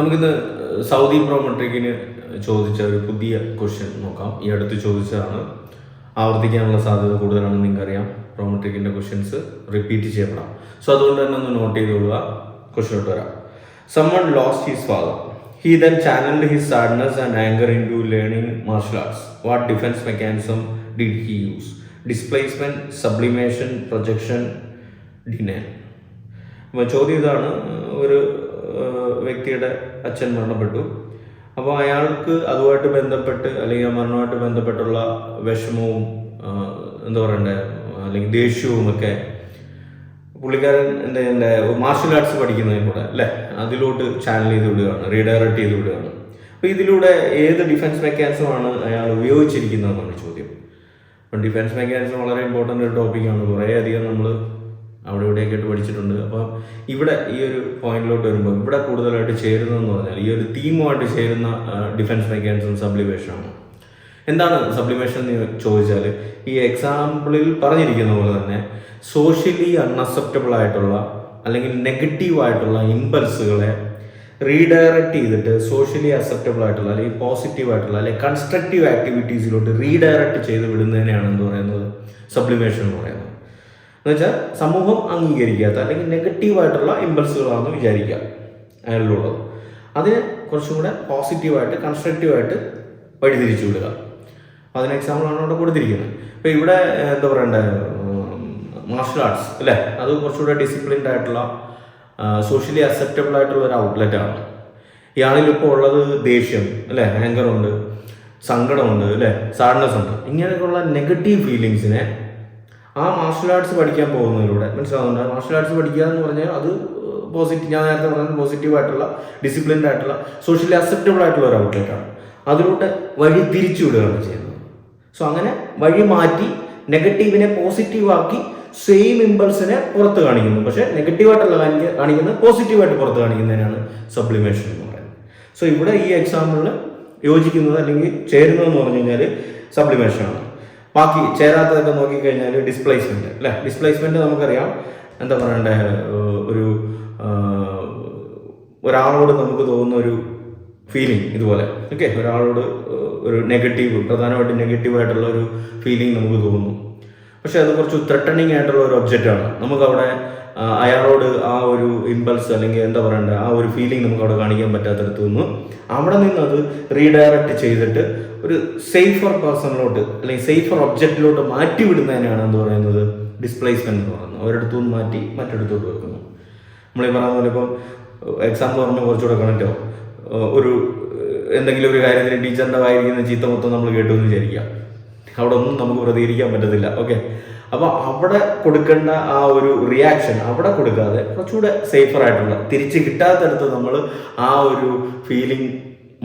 നമുക്കിന്ന് സൗദി പ്രോമെട്രിക്കിന് ചോദിച്ച ഒരു പുതിയ ക്വസ്റ്റ്യൻ നോക്കാം. ഈ അടുത്ത് ചോദിച്ചതാണ് ആവർത്തിക്കാനുള്ള സാധ്യത കൂടുതലാണെന്ന് നിങ്ങൾക്കറിയാം. പ്രോമെട്രിക്കിന്റെ ക്വസ്റ്റ്യൻസ് റിപ്പീറ്റ് ചെയ്യപ്പെടാം. സോ അതുകൊണ്ട് തന്നെ ഒന്ന് നോട്ട് ചെയ്തോളുക. ക്വസ്റ്റ്യനോട്ട് വരാം. Someone lost his father he then channelled his sadness and anger into learning martial arts what defence mechanism did he use displacement sublimation projection ഡിനെ ചോദ്യം ഇതാണ്. ഒരു വ്യക്തിയുടെ അച്ഛൻ മരണപ്പെട്ടു. അപ്പോൾ അയാൾക്ക് അതുമായിട്ട് ബന്ധപ്പെട്ട് അല്ലെങ്കിൽ ആ മരണവുമായിട്ട് ബന്ധപ്പെട്ടുള്ള വിഷമവും എന്താ പറയണ്ടേ അല്ലെങ്കിൽ ദേഷ്യവും ഒക്കെ പുള്ളിക്കാരൻ എന്താ എന്റെ മാർഷൽ ആർട്സ് പഠിക്കുന്നതിൽ കൂടെ അല്ലേ? അതിലോട്ട് ചാനൽ ചെയ്ത് വിടുകയാണ് റീഡയറക്റ്റ് ചെയ്ത് വിടുകയാണ്. അപ്പോൾ ഇതിലൂടെ ഏത് ഡിഫൻസ് മെക്കാനിസമാണ് അയാൾ ഉപയോഗിച്ചിരിക്കുന്നതെന്നാണ് ചോദ്യം. അപ്പം ഡിഫൻസ് മെക്കാനിസം വളരെ ഇമ്പോർട്ടന്റ് ഒരു ടോപ്പിക്കാണ് കുറേ അധികം നമ്മൾ അവിടെ ഇവിടെയൊക്കെ പഠിച്ചിട്ടുണ്ട്. അപ്പം ഇവിടെ ഈ ഒരു പോയിന്റിലോട്ട് വരുമ്പോൾ ഇവിടെ കൂടുതലായിട്ട് ചേരുന്നതെന്ന് പറഞ്ഞാൽ ഈ ഒരു തീമുമായിട്ട് ചേരുന്ന ഡിഫൻസ് മെക്കാനിസം സബ്ലിമേഷനാണ് എന്താണ് സബ്ലിമേഷൻ എന്ന് ചോദിച്ചാൽ ഈ എക്സാമ്പിളിൽ പറഞ്ഞിരിക്കുന്ന പോലെ തന്നെ സോഷ്യലി അൺഅക്സെപ്റ്റബിൾ ആയിട്ടുള്ള അല്ലെങ്കിൽ നെഗറ്റീവ് ആയിട്ടുള്ള ഇമ്പൾസുകളെ റീഡയറക്റ്റ് ചെയ്തിട്ട് സോഷ്യലി അക്സെപ്റ്റബിൾ ആയിട്ടുള്ള അല്ലെങ്കിൽ പോസിറ്റീവ് ആയിട്ടുള്ള അല്ലെങ്കിൽ കൺസ്ട്രക്റ്റീവ് ആക്ടിവിറ്റീസിലോട്ട് റീഡയറക്റ്റ് ചെയ്ത് വിടുന്നതിനെയാണ് എന്ന് പറയുന്നത്? സബ്ലിമേഷൻ എന്ന് പറയുന്നത്. എന്ന് വെച്ചാൽ സമൂഹം അംഗീകരിക്കാത്ത അല്ലെങ്കിൽ നെഗറ്റീവായിട്ടുള്ള ഇമ്പൾസുകളാണെന്ന് വിചാരിക്കുക. അയാളിലുള്ളത്. അതിനെ കുറച്ചും കൂടെ പോസിറ്റീവായിട്ട് കൺസ്ട്രക്റ്റീവായിട്ട് വഴിതിരിച്ചു വിടുക. അതിന് എക്സാമ്പിളാണ് അവിടെ കൊടുത്തിരിക്കുന്നത്. ഇപ്പോൾ ഇവിടെ എന്താ പറയണ്ടേ? മാർഷൽ ആർട്സ് അല്ലേ? അത് കുറച്ചുകൂടെ ഡിസിപ്ലിൻഡ് ആയിട്ടുള്ള സോഷ്യലി അക്സെപ്റ്റബിൾ ആയിട്ടുള്ള ഒരു ഔട്ട്ലെറ്റ് ആണ്. ഇയാളിൽ ഇപ്പോൾ ഉള്ളത് ദേഷ്യം അല്ലേ? ആങ്കർ ഉണ്ട് സങ്കടമുണ്ട് അല്ലേ? സാഡ്നെസ് ഉണ്ട്. ഇങ്ങനെയൊക്കെയുള്ള നെഗറ്റീവ് ഫീലിങ്സിനെ ആ മാർഷൽ ആർട്സ് പഠിക്കാൻ പോകുന്നതിലൂടെ മനസ്സിലാവുന്നുണ്ട്? മാർഷൽ ആർട്സ് പഠിക്കുക എന്ന് പറഞ്ഞാൽ അത് പോസിറ്റീവ് ഞാൻ നേരത്തെ പറഞ്ഞത് പോസിറ്റീവ് ആയിട്ടുള്ള ഡിസിപ്ലിൻഡ് ആയിട്ടുള്ള സോഷ്യലി അക്സെപ്റ്റബിൾ ആയിട്ടുള്ള ഒരു ഔട്ട്ലെറ്റ് ആണ്. അതിലൂടെ വഴി തിരിച്ചു വിടുകയാണ് ചെയ്യുന്നത്. സോ അങ്ങനെ വഴി മാറ്റി നെഗറ്റീവിനെ പോസിറ്റീവാക്കി സെയിം ഇമ്പൾസിനെ പുറത്ത് കാണിക്കുന്നു. പക്ഷേ നെഗറ്റീവായിട്ടുള്ള കാണിക്ക- കാണിക്കുന്നത് പോസിറ്റീവായിട്ട് പുറത്ത് കാണിക്കുന്നതിനാണ് സപ്ലിമേഷൻ എന്ന് പറയുന്നത്. സോ ഇവിടെ ഈ എക്സാമ്പിളിൽ യോജിക്കുന്നത് അല്ലെങ്കിൽ ചേരുന്നതെന്ന് പറഞ്ഞു കഴിഞ്ഞാൽ സപ്ലിമേഷനാണ് ബാക്കി ചേരാത്തതൊക്കെ നോക്കിക്കഴിഞ്ഞാൽ ഡിസ്പ്ലേസ്മെന്റ് അല്ലേ? ഡിസ്പ്ലേസ്മെന്റ് നമുക്കറിയാം. എന്താ പറയണ്ടേ? ഒരു ഒരാളോട് നമുക്ക് തോന്നുന്ന ഒരു ഫീലിംഗ് ഇതുപോലെ. ഓക്കെ ഒരാളോട് ഒരു നെഗറ്റീവ് പ്രധാനമായിട്ടും നെഗറ്റീവ് ആയിട്ടുള്ള ഒരു ഫീലിംഗ് നമുക്ക് തോന്നുന്നു. പക്ഷെ അത് കുറച്ച് ത്രട്ടണിങ് ആയിട്ടുള്ള ഒരു ഒബ്ജക്റ്റ് ആണ്. നമുക്കവിടെ അയാളോട് ആ ഒരു ഇമ്പൾസ് അല്ലെങ്കിൽ എന്താ പറയണ്ടേ ആ ഒരു ഫീലിംഗ് നമുക്ക് അവിടെ കാണിക്കാൻ പറ്റാത്തടത്തു നിന്ന് അവിടെ നിന്ന് അത് റീഡയറക്റ്റ് ചെയ്തിട്ട് ഒരു സേഫർ പേഴ്സണിലോട്ട് അല്ലെങ്കിൽ സേഫർ ഒബ്ജക്റ്റിലോട്ട് മാറ്റി വിടുന്നതിനാണ് എന്ന് പറയുന്നത് ഡിസ്പ്ലേസ്മെന്റ് എന്ന് പറയുന്നത്. ഒരിടത്തു നിന്ന് മാറ്റി മറ്റൊരിടത്തോട്ട് വെക്കുന്നു. നമ്മൾ പറഞ്ഞ പോലെ ഇപ്പം എക്സാം പറഞ്ഞാൽ കുറച്ചുകൂടെ കണക്റ്റോ ഒരു എന്തെങ്കിലും ഒരു കാര്യത്തിന് ടീച്ചറിന്റെ വായിരിക്കുന്ന ചീത്ത മൊത്തം നമ്മൾ കേട്ടു എന്ന് വിചാരിക്കാം. അവിടെ ഒന്നും നമുക്ക് പ്രതികരിക്കാൻ പറ്റത്തില്ല. ഓക്കെ അപ്പൊ അവിടെ കൊടുക്കേണ്ട ആ ഒരു റിയാക്ഷൻ അവിടെ കൊടുക്കാതെ കുറച്ചുകൂടെ സേഫർ ആയിട്ടുള്ള തിരിച്ച് കിട്ടാത്തടുത്ത് നമ്മൾ ആ ഒരു ഫീലിംഗ്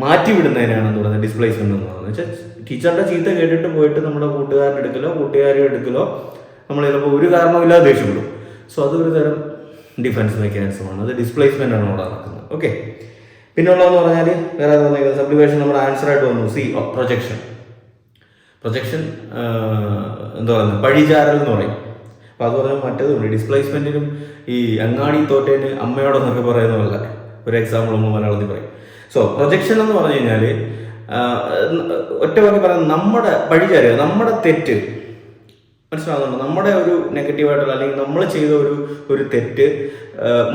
മാറ്റി വിടുന്നതിനാണ് എന്ന് പറയുന്നത് ഡിസ്പ്ലേസ്മെന്റ് എന്ന് പറയുന്നത് വെച്ചാൽ ടീച്ചറുടെ ചീത്ത കേട്ടിട്ട് പോയിട്ട് നമ്മുടെ കൂട്ടുകാരുടെ എടുക്കലോ കൂട്ടുകാരെ എടുക്കലോ നമ്മൾ ചിലപ്പോൾ ഒരു കാരണമില്ലാതെ ദേഷ്യപ്പെടും. സോ അതൊരു തരം ഡിഫൻസ് മെക്കാനിസമാണ് അത് ഡിസ്പ്ലേസ്മെന്റ് ആണ് അവിടെ നടക്കുന്നത്. ഓക്കെ പിന്നെ ഉള്ളതെന്ന് പറഞ്ഞാൽ വേറെ സബ്ലിവേഷൻ നമ്മുടെ ആൻസർ ആയിട്ട് വന്നു. സി പ്രൊജക്ഷൻ പ്രൊജക്ഷൻ എന്താ പറയുന്നത്? പഴിചാരൽ എന്ന് പറയും. അപ്പോൾ അത് പറഞ്ഞാൽ മറ്റേതുണ്ട്. ഡിസ്പ്ലേസ്മെന്റിനും ഈ അങ്ങാടി തോറ്റേന് അമ്മയോടെന്നൊക്കെ പറയുന്ന പോലെ ഒരു എക്സാമ്പിൾ നമ്മൾ മലയാളത്തിൽ പറയും. സോ പ്രൊജക്ഷൻ എന്ന് പറഞ്ഞു കഴിഞ്ഞാൽ ഒറ്റ വാക്കി പറയാം നമ്മുടെ പഴിചാരുക നമ്മുടെ തെറ്റ് മനസ്സിലാകുന്നുണ്ട് നമ്മുടെ ഒരു നെഗറ്റീവായിട്ടുള്ള അല്ലെങ്കിൽ നമ്മൾ ചെയ്ത ഒരു ഒരു തെറ്റ്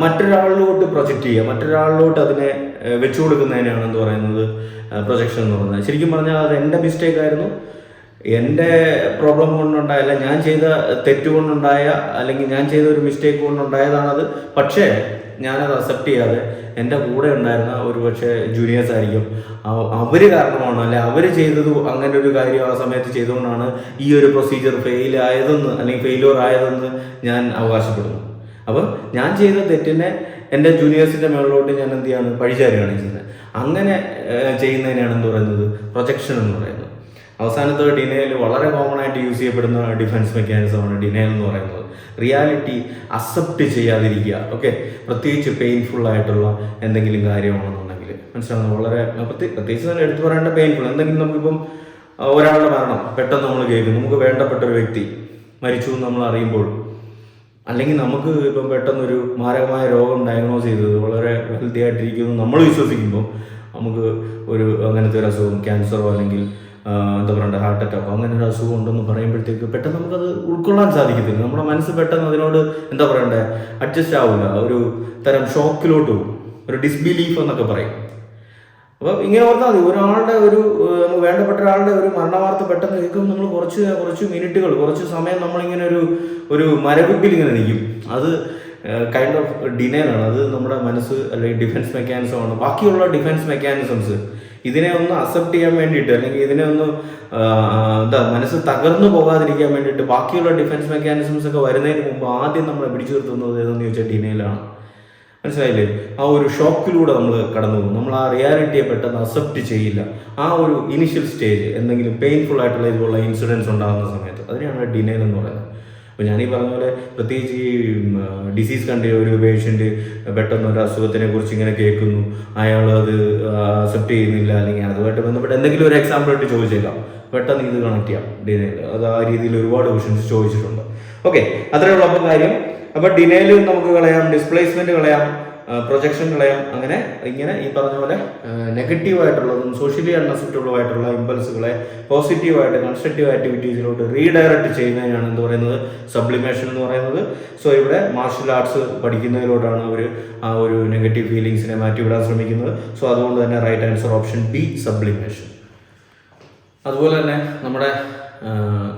മറ്റൊരാളിലോട്ട് പ്രൊജക്റ്റ് ചെയ്യുക മറ്റൊരാളിലോട്ട് അതിനെ വെച്ചു കൊടുക്കുന്നതിനാണ് എന്ന് പറയുന്നത് പ്രൊജക്ഷൻ എന്ന് പറയുന്നത്. ശരിക്കും പറഞ്ഞാൽ അത് എന്റെ മിസ്റ്റേക്ക് ആയിരുന്നു. എന്റെ പ്രോബ്ലം കൊണ്ടുണ്ടായ അല്ല ഞാൻ ചെയ്ത തെറ്റ് കൊണ്ടുണ്ടായ അല്ലെങ്കിൽ ഞാൻ ചെയ്ത ഒരു മിസ്റ്റേക്ക് കൊണ്ടുണ്ടായതാണത്. പക്ഷേ ഞാനത് അക്സെപ്റ്റ് ചെയ്യാതെ എന്റെ കൂടെ ഉണ്ടായിരുന്ന ഒരു പക്ഷേ ജൂനിയേഴ്സ് ആയിരിക്കും അവർ കാരണമാണ് അല്ലെ അവർ ചെയ്തത് അങ്ങനെ ഒരു കാര്യം ആ സമയത്ത് ചെയ്തുകൊണ്ടാണ് ഈ ഒരു പ്രൊസീജിയർ ഫെയിൽ ആയതെന്ന് അല്ലെങ്കിൽ ഫെയിലിയർ ആയതെന്ന് ഞാൻ അവകാശപ്പെടുന്നു. അപ്പം ഞാൻ ചെയ്ത തെറ്റിനെ എന്റെ ജൂനിയേഴ്സിന്റെ മേളിലോട്ട് ഞാൻ എന്ത് ചെയ്യാണ്? പഴിചാരുകയാണ് ചെയ്യുന്നത്. അങ്ങനെ ചെയ്യുന്നതിനാണ് എന്ന് പറയുന്നത്? പ്രൊജക്ഷൻ എന്ന് പറയുന്നത്. അവസാനത്തെ ഡിനയൽ വളരെ കോമൺ ആയിട്ട് യൂസ് ചെയ്യപ്പെടുന്ന ഡിഫൻസ് മെക്കാനിസമാണ് ഡിനയൽ എന്ന് പറയുന്നത്. റിയാലിറ്റി അക്സെപ്റ്റ് ചെയ്യാതിരിക്കുക. ഓക്കെ പ്രത്യേകിച്ച് പെയിൻഫുൾ ആയിട്ടുള്ള എന്തെങ്കിലും കാര്യമാണെന്നുണ്ടെങ്കിൽ. മനസ്സിലാവുന്നത് വളരെ പ്രത്യേക പ്രത്യേകിച്ച് തന്നെ എടുത്തു പറയേണ്ട പെയിൻഫുൾ എന്തെങ്കിലും നമുക്കിപ്പം ഒരാളുടെ മരണം. പെട്ടെന്ന് നമ്മൾ കേൾക്കും നമുക്ക് വേണ്ടപ്പെട്ട ഒരു വ്യക്തി മരിച്ചു എന്ന് നമ്മൾ അറിയുമ്പോൾ അല്ലെങ്കിൽ നമുക്ക് ഇപ്പം പെട്ടെന്നൊരു മാരകമായ രോഗം ഡയഗ്നോസ് ചെയ്തത് വളരെ ഹെൽത്തി ആയിട്ടിരിക്കുന്നു നമ്മൾ വിശ്വസിക്കുമ്പോൾ നമുക്ക് ഒരു അങ്ങനത്തെ ഒരു അസുഖം ക്യാൻസറോ അല്ലെങ്കിൽ എന്താ പറയണ്ട ഹാർട്ട് അറ്റാക്കോ അങ്ങനെ ഒരു അസുഖം ഉണ്ടെന്ന് പറയുമ്പോഴത്തേക്ക് പെട്ടെന്ന് നമുക്കത് ഉൾക്കൊള്ളാൻ സാധിക്കത്തില്ല. നമ്മുടെ മനസ്സ് പെട്ടെന്ന് അതിനോട് എന്താ പറയണ്ടേ അഡ്ജസ്റ്റ് ആവില്ല ഒരു തരം ഷോക്കിലോട്ട് പോകും. ഒരു ഡിസ്ബിലീഫ് എന്നൊക്കെ പറയും. അപ്പോൾ ഇങ്ങനെ ഓർത്താൽ മതി. ഒരാളുടെ ഒരു നമുക്ക് വേണ്ടപ്പെട്ട ഒരാളുടെ ഒരു മരണവാർത്ത പെട്ടെന്ന് കേൾക്കുമ്പോൾ നമ്മൾ കുറച്ച് കുറച്ച് മിനിറ്റുകൾ കുറച്ച് സമയം നമ്മളിങ്ങനെ ഒരു ഒരു മരവിപ്പിൽ ഇങ്ങനെ നിൽക്കും. അത് കൈൻഡ് ഓഫ് ഡിനൈലാണ് അത് നമ്മുടെ മനസ്സ് അല്ലെങ്കിൽ ഡിഫൻസ് മെക്കാനിസം ആണ്. ബാക്കിയുള്ള ഡിഫൻസ് മെക്കാനിസംസ് ഇതിനെ ഒന്ന് അക്സെപ്റ്റ് ചെയ്യാൻ വേണ്ടിയിട്ട് അല്ലെങ്കിൽ ഇതിനെ ഒന്ന് എന്താ മനസ്സ് തകർന്നു പോകാതിരിക്കാൻ വേണ്ടിയിട്ട് ബാക്കിയുള്ള ഡിഫൻസ് മെക്കാനിസംസ് ഒക്കെ വരുന്നതിന് മുമ്പ് ആദ്യം നമ്മളെ പിടിച്ചു നിർത്തുന്നത് ഏതെന്ന് ചോദിച്ചാൽ ഡിനയിലാണ് മനസ്സിലായില്ലേ? ആ ഒരു ഷോക്കിലൂടെ നമ്മൾ കടന്നു പോകും. നമ്മൾ ആ റിയാലിറ്റിയെ പെട്ടെന്ന് അക്സെപ്റ്റ് ചെയ്യില്ല. ആ ഒരു ഇനിഷ്യൽ സ്റ്റേജ് എന്തെങ്കിലും പെയിൻഫുൾ ആയിട്ടുള്ള ഇതുപോലുള്ള ഇൻസിഡൻസ് ഉണ്ടാകുന്ന സമയത്ത്. അതിനെയാണ് ഡിനൈൽ എന്ന് പറയുന്നത്. അപ്പോൾ ഈ പറഞ്ഞ പോലെ പ്രത്യേകിച്ച് ഈ ഡിസീസ് കണ്ട ഒരു പേഷ്യന്റ് പെട്ടെന്ന് ഒരു അസുഖത്തിനെ കുറിച്ച് ഇങ്ങനെ കേൾക്കുന്നു. അയാൾ അത് അക്സെപ്റ്റ് ചെയ്യുന്നില്ല അല്ലെങ്കിൽ അതുമായിട്ട് ബന്ധപ്പെട്ട് എന്തെങ്കിലും ഒരു എക്സാമ്പിൾ ആയിട്ട് ചോദിച്ചേക്കാം. പെട്ടെന്ന് ഇത് കണക്ട് ചെയ്യാം. ഡിനൈൽ അത് ആ രീതിയിൽ ഒരുപാട് ഓപ്ഷൻസ് ചോദിച്ചിട്ടുണ്ട്. ഓക്കെ അത്രയുള്ള അപ്പോൾ കാര്യം. അപ്പോൾ ഡിനൈൽ നമുക്ക് കളയാം ഡിസ്പ്ലേസ്മെന്റ് കളയാം. പ്രൊജക്ഷൻ കളയാം അങ്ങനെ ഇങ്ങനെ ഈ പറഞ്ഞ പോലെ നെഗറ്റീവായിട്ടുള്ളതും സോഷ്യലി അൺഅക്സെപ്റ്റബിൾ ആയിട്ടുള്ള ഇമ്പൾസുകളെ പോസിറ്റീവായിട്ട് കൺസ്ട്രക്റ്റീവ് ആക്ടിവിറ്റീസിലോട്ട് റീഡയറക്റ്റ് ചെയ്യുന്നതിനാണ് എന്ന് പറയുന്നത് സബ്ലിമേഷൻ എന്ന് പറയുന്നത് സോ ഇവിടെ മാർഷൽ ആർട്സ് പഠിക്കുന്നതിലോട്ടാണ് അവർ ആ ഒരു നെഗറ്റീവ് ഫീലിങ്സിനെ മാറ്റിവിടാൻ ശ്രമിക്കുന്നത് സോ അതുകൊണ്ട് തന്നെ right answer option B sublimation അതുപോലെ തന്നെ നമ്മുടെ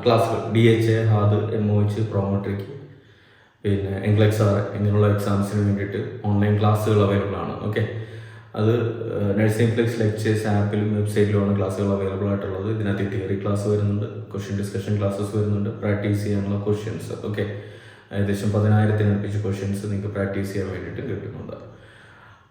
ക്ലാസ്സുകൾ D H HAAD M O H Prometric പിന്നെ എംഗ്ലെക്സ് ആർ ഇങ്ങനെയുള്ള എക്സാംസിന് വേണ്ടിയിട്ട് ഓൺലൈൻ ക്ലാസ്സുകൾ അവൈലബിൾ ആണ്. ഓക്കെ അത് നഴ്സിംഗ് ഫ്ലെക്സ് ലെക്ചേഴ്സ് ആപ്പിലും വെബ്സൈറ്റിലുമാണ് ക്ലാസ്സുകൾ അവൈലബിൾ ആയിട്ടുള്ളത്. ഇതിനകത്ത് തിയറി ക്ലാസ് വരുന്നുണ്ട് ക്വസ്റ്റ്യൻ ഡിസ്കഷൻ ക്ലാസ്സസ് വരുന്നുണ്ട്. പ്രാക്ടീസ് ചെയ്യാനുള്ള ക്വസ്റ്റ്യൻസ് ഓക്കെ ഏകദേശം പതിനായിരത്തിനടുപ്പിച്ച് ക്വസ്റ്റ്യൻസ് നിങ്ങൾക്ക് പ്രാക്ടീസ് ചെയ്യാൻ വേണ്ടിയിട്ട് കിട്ടുന്നുണ്ട്.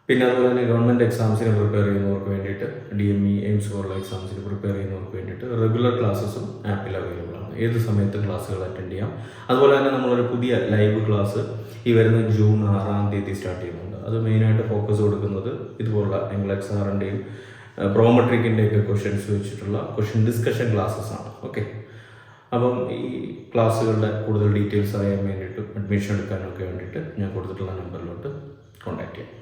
പിന്നെ അതുപോലെ തന്നെ ഗവൺമെന്റ് എക്സാംസിന് പ്രിപ്പയർ ചെയ്യുന്നവർക്ക് വേണ്ടിയിട്ട് ഡി എം ഇ എയിംസ് പോലുള്ള എക്സാംസിന് പ്രിപ്പയർ ചെയ്യുന്നവർക്ക് വേണ്ടിയിട്ട് റെഗുലർ ക്ലാസ്സസും ആപ്പിൽ അവൈലബിൾ ആണ്. ഏത് സമയത്തും ക്ലാസ്സുകൾ അറ്റൻഡ് ചെയ്യാം. അതുപോലെ തന്നെ നമ്മളൊരു പുതിയ ലൈവ് ക്ലാസ് ഈ വരുന്ന ജൂൺ ആറാം തീയതി സ്റ്റാർട്ട് ചെയ്യുന്നുണ്ട്. അത് മെയിനായിട്ട് ഫോക്കസ് കൊടുക്കുന്നത് ഇതുപോലുള്ള നിങ്ങൾ എക്സാറിന്റെയും പ്രോമെട്രിക്കിന്റെ ഒക്കെ ക്വസ്റ്റ്യൻസ് വെച്ചിട്ടുള്ള ക്വസ്റ്റ്യൻ ഡിസ്കഷൻ ക്ലാസ്സസ് ആണ്. ഓക്കെ അപ്പം ഈ ക്ലാസ്സുകളുടെ കൂടുതൽ ഡീറ്റെയിൽസ് അറിയാൻ വേണ്ടിയിട്ട് അഡ്മിഷൻ എടുക്കാനൊക്കെ വേണ്ടിയിട്ട് ഞാൻ കൊടുത്തിട്ടുള്ള നമ്പറിലോട്ട് കോൺടാക്ട് ചെയ്യാം.